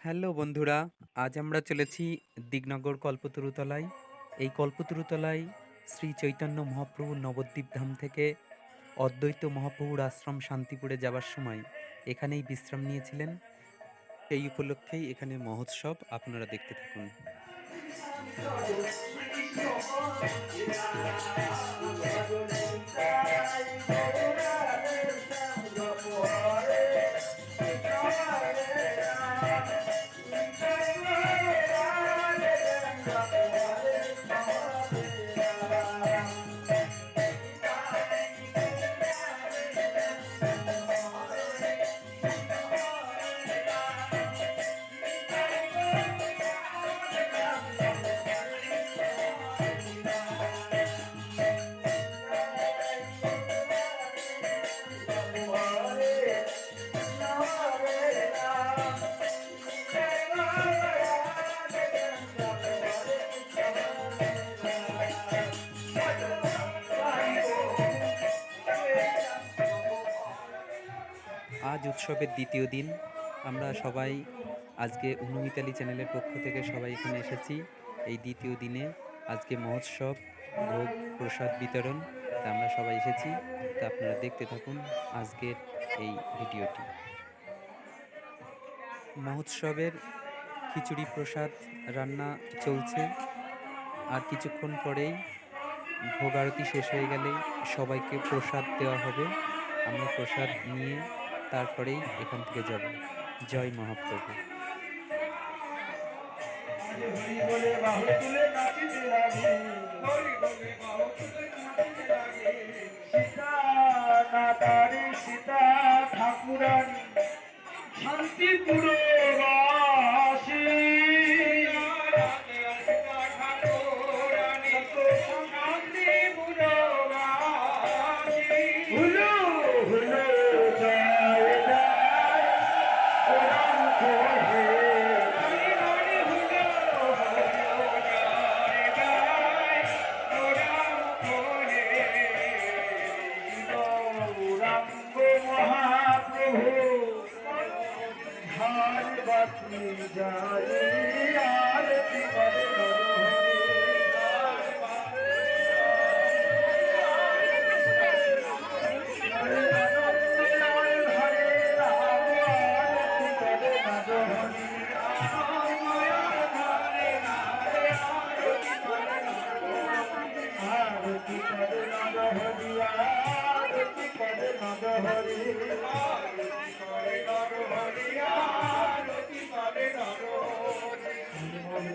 Hello বন্ধুরা, আজ আমরা চলেছি দিগনগর কল্পতরুতলায়। এই কল্পতরুতলায় শ্রী চৈতন্য মহাপ্রভুর নবদ্বীপ ধাম থেকে অদ্বৈত মহাপ্রভুর আশ্রম শান্তিপুরে যাবার সময় এখানেই বিশ্রাম নিয়েছিলেন। এই উপলক্ষেই এখানে মহোৎসব, আপনারা দেখতে থাকুন। আজ উৎসবের দ্বিতীয় দিন। আমরা সবাই আজকে অনুমিতালি চ্যানেলের পক্ষ থেকে সবাই এখানে এসেছি। এই দ্বিতীয় দিনে আজকে মহোৎসব, ভোগ, প্রসাদ বিতরণ, তা আমরা সবাই এসেছি। তা আপনারা দেখতে থাকুন আজকের এই ভিডিওটি। মহোৎসবের খিচুড়ি প্রসাদ রান্না চলছে। আর কিছুক্ষণ পরেই ভোগ আরতি শেষ হয়ে গেলে সবাইকে প্রসাদ দেওয়া হবে। আমরা প্রসাদ নিয়ে তারপরেই এখান থেকে যাব। জয় মহাপ্রভু। সীতা ঠাকুরানী শান্তিপুর ভারবাতি যায় আরতি করে হরে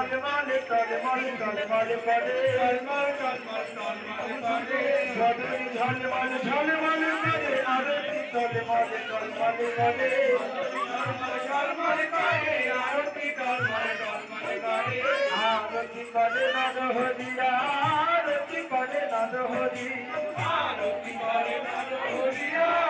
টলমল টলমল টলমল করে টলমল টলমল টলমল করে সদরি ঝলমল ঝলমল করে আরতি টলমল টলমল করে টলমল করে আরতি টলমল টলমল করে আরতি করে নরহরি আরতি করে নরহরি আরতি করে নরহরি আরতি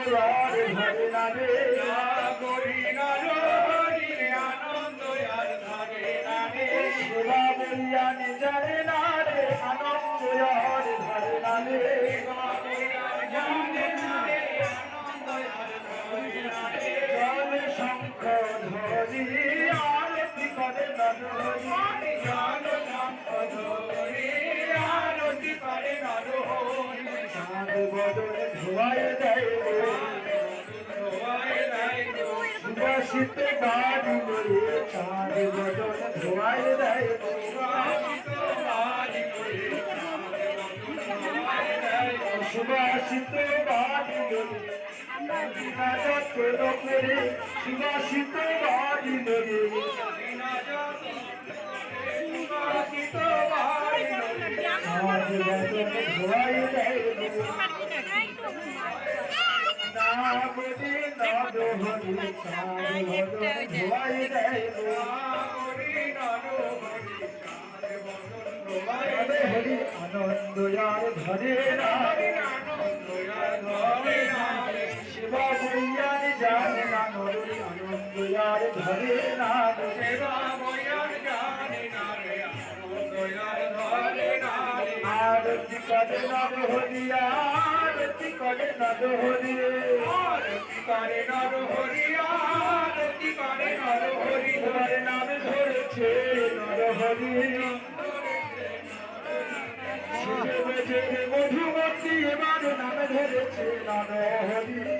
আনন্দ আর সুবাসিত বাড়ি লয়ে চাঁদ বদন ধোয়ায় দেয় বাড়ি করে ধোয়ায় দেয় নামে নাদ হরি চাঁদ বদন ধোয়ায় দেয় হরি আনন্দ ধরে শিবা জানে না নরে আরতি করে না না আরতি করে না হরি আরতি করে নর হরি নামে ধরেছে নর হরি মধুমতি এবার নাম ধরেছে নর হরি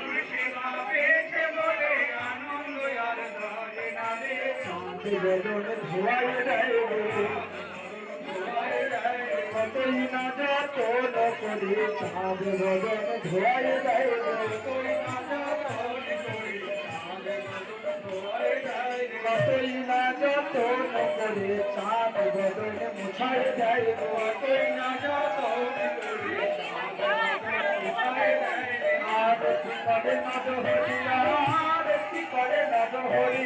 বদন ধোয়াই দেয় কতই না যত করি চাঁদ বদন ধোয়াই দেয় কতই না না যত আরতি করে নদ হরি, আরতি করে নদ হরি